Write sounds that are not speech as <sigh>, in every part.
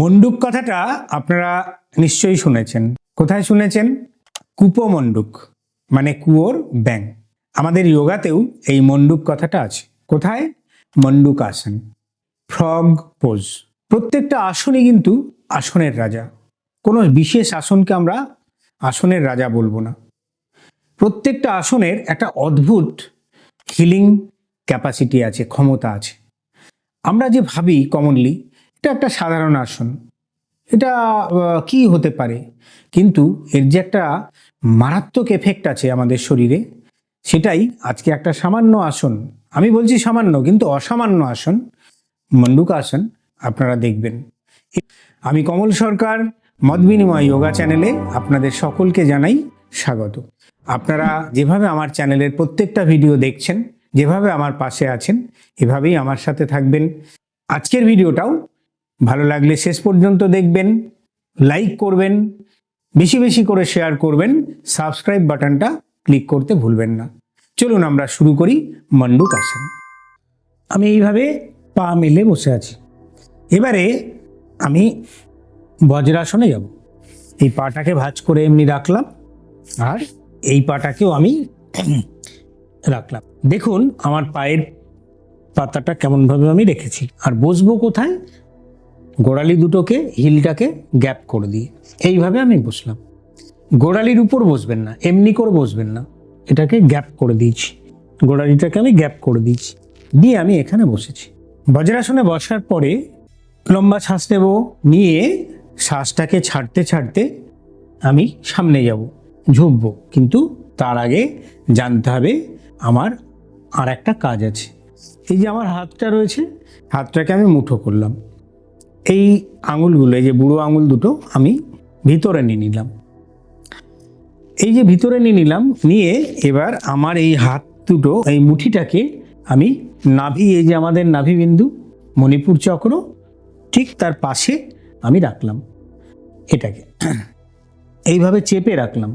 মন্ডুক কথাটা আপনারা নিশ্চয়ই শুনেছেন। কোথায় শুনেছেন? কুপমন্ডুক মানে কুয়োর ব্যাং আমাদের যোগাতেও এই মন্ডুক কথাটা আছে। কোথায়? মন্ডুক আসন ফ্রগ পোজ। প্রত্যেকটা আসনই কিন্তু আসনের রাজা। কোনো বিশেষ আসনকে আমরা আসনের রাজা বলব না। প্রত্যেকটা আসনের একটা অদ্ভুত হিলিং ক্যাপাসিটি আছে, ক্ষমতা আছে। আমরা যে ভাবি কমনলি এটা একটা সাধারণ আসন। এটা কি হতে পারে? কিন্তু এর যে একটা মারাত্মক এফেক্ট আছে আমাদের শরীরে, সেটাই আজকে একটা সামান্য আসন। আমি বলছি সামান্য, কিন্তু অসামান্য আসন, মন্ডুক আসন, আপনারা দেখবেন। আমি কমল সরকার, মত বিনিময় যোগা চ্যানেলে আপনাদের সকলকে জানাই স্বাগত। আপনারা যেভাবে আমার চ্যানেলের প্রত্যেকটা ভিডিও দেখছেন, যেভাবে আমার পাশে আছেন, এভাবেই আমার সাথে থাকবেন। আজকের ভিডিওটাও ভালো লাগলে শেষ পর্যন্ত দেখবেন লাইক করবেন, বেশি বেশি করে শেয়ার করবেন সাবস্ক্রাইব বাটনটা ক্লিক করতে ভুলবেন না। চলুন আমরা শুরু করি মন্ডুক আসন আমি এইভাবে পা মেলে বসে আছি। এবারে আমি বজ্রাসনে যাব। এই পাটাকে ভাঁজ করে এমনি রাখলাম, আর এই পাটাকেও আমি <clears throat> রাখলাম। দেখুন, আমার পায়ের পাতাটা কেমনভাবে আমি রেখেছি। আর বসবো কোথায়? গোড়ালি দুটোকে, হিলটাকে গ্যাপ করে দিয়ে। এইভাবে আমি বসলাম। গোড়ালির উপর বসবেন না, এমনি করে বসবেন না। এটাকে গ্যাপ করে দিয়েছি। গোড়ালিটাকে আমি গ্যাপ করে দিয়েছি। দিয়ে আমি এখানে বসেছি। বজ্রাসনে বসার পরে লম্বা শ্বাস নেব। নিয়ে শ্বাসটাকে ছাড়তে ছাড়তে আমি সামনে যাব। ঝুঁকবো, কিন্তু তার আগে জানতে হবে আমার আর একটা কাজ আছে। এই যে আমার হাতটা রয়েছে, হাতটাকে আমি মুঠো করলাম। এই আঙুলগুলো, এই যে বুড়ো আঙুল দুটো আমি ভিতরে নিয়ে নিলাম। এই যে ভিতরে নিয়ে নিলাম, নিয়ে এবার আমার এই হাত দুটো, এই মুঠিটাকে আমি নাভি, এই যে আমাদের নাভি বিন্দু মণিপুর চক্র, ঠিক তার পাশে আমি রাখলাম এটাকে। এইভাবে চেপে রাখলাম।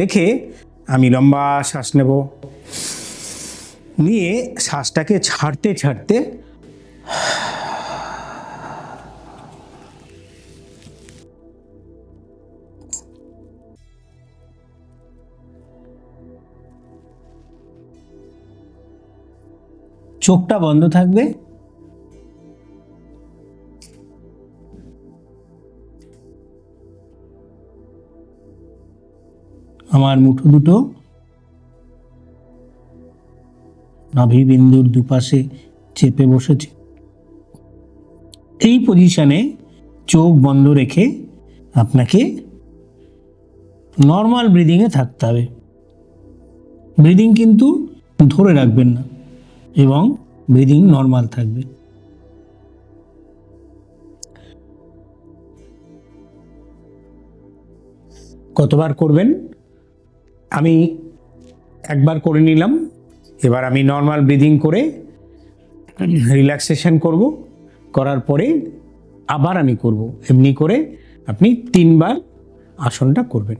রেখে আমি লম্বা শ্বাস নেব। নিয়ে শ্বাসটাকে ছাড়তে ছাড়তে চোখটা বন্ধ থাকবে। আমার মুঠো দুটো। নাভি বিন্দুর দুপাশে চেপে বসেছে। এই পজিশনে চোখ বন্ধ রেখে আপনাকে নর্মাল ব্রিদিংয়ে থাকতে হবে। ব্রিদিং কিন্তু ধরে রাখবেন না। এবং ব্রিদিং নর্মাল থাকবে। কতবার করবেন? আমি একবার করে নিলাম। এবার আমি নর্মাল ব্রিদিং করে রিল্যাক্সেশন করব। করার পরে আবার আমি করব। এমনি করে আপনি তিনবার আসনটা করবেন।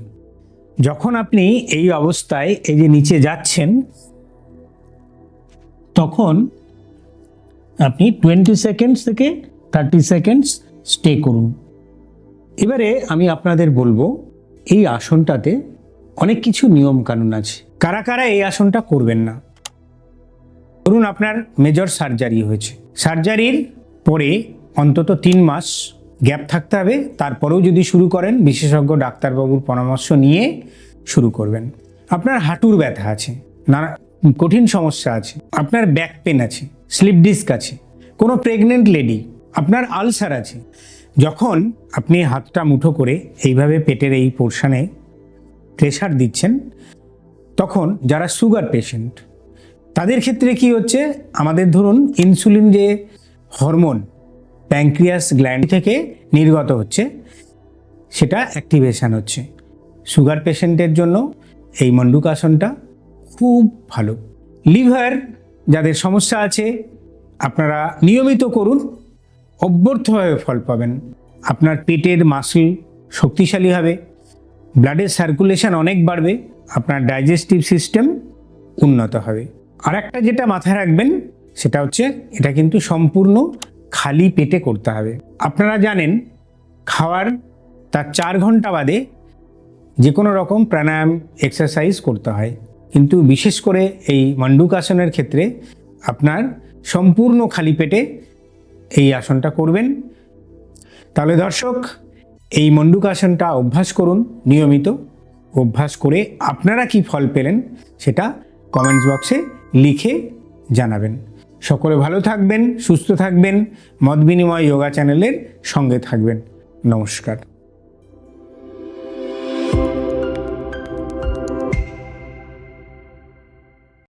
যখন আপনি এই অবস্থায় এই যে নিচে যাচ্ছেন তখন আপনি টোয়েন্টি সেকেন্ডস থেকে থার্টি সেকেন্ডস স্টে করুন। এবারে আমি আপনাদের বলব, এই আসনটাতে অনেক কিছু নিয়ম কানুন আছে। কারা কারা এই আসনটা করবেন না? ধরুন আপনার মেজর সার্জারি হয়েছে। সার্জারির পরে অন্তত তিন মাস গ্যাপ থাকতে হবে, তারপরেও যদি শুরু করেন, বিশেষজ্ঞ, ডাক্তারবাবুর পরামর্শ নিয়ে শুরু করবেন। আপনার হাঁটুর ব্যথা আছে। নানা কঠিন সমস্যা আছে, আপনার ব্যাক পেন আছে স্লিপ ডিস্ক আছে, কোনো প্রেগনেন্ট লেডি আপনার আলসার আছে। যখন আপনি হাতটা মুঠো করে এইভাবে পেটের এই পোর্শনে প্রেশার দিচ্ছেন, তখন যারা সুগার পেশেন্ট তাদের ক্ষেত্রে কি হচ্ছে? আমাদের ধরুন ইনসুলিন যে হরমোন প্যাঙ্ক্রিয়াস গ্ল্যান্ড থেকে নির্গত হচ্ছে, সেটা অ্যাক্টিভেশন হচ্ছে। সুগার পেশেন্টের জন্য এই মন্ডুকাসনটা খুব ভালো। লিভার, যাদের সমস্যা আছে, আপনারা নিয়মিত করুন। অব্যর্থভাবে ফল পাবেন। আপনার পেটের মাসল শক্তিশালী হবে। ব্লাডের সার্কুলেশন অনেক বাড়বে। আপনার ডাইজেস্টিভ সিস্টেম উন্নত হবে। আর একটা যেটা মাথায় রাখবেন, সেটা হচ্ছে এটা কিন্তু সম্পূর্ণ খালি পেটে করতে হবে। আপনারা জানেন, খাওয়ার তার চার ঘণ্টা বাদে যে কোনো রকম প্রাণায়াম এক্সারসাইজ করতে হয়। কিন্তু বিশেষ করে এই মণ্ডুকাসনের ক্ষেত্রে আপনার সম্পূর্ণ খালি পেটে এই আসনটা করবেন। তাহলে দর্শক, এই মণ্ডুকাসনটা অভ্যাস করুন, নিয়মিত অভ্যাস করে আপনারা কি ফল পেলেন সেটা কমেন্টস বক্সে লিখে জানাবেন। সকলে ভালো থাকবেন, সুস্থ থাকবেন, মত বিনিময় যোগা চ্যানেলের সঙ্গে থাকবেন। নমস্কার।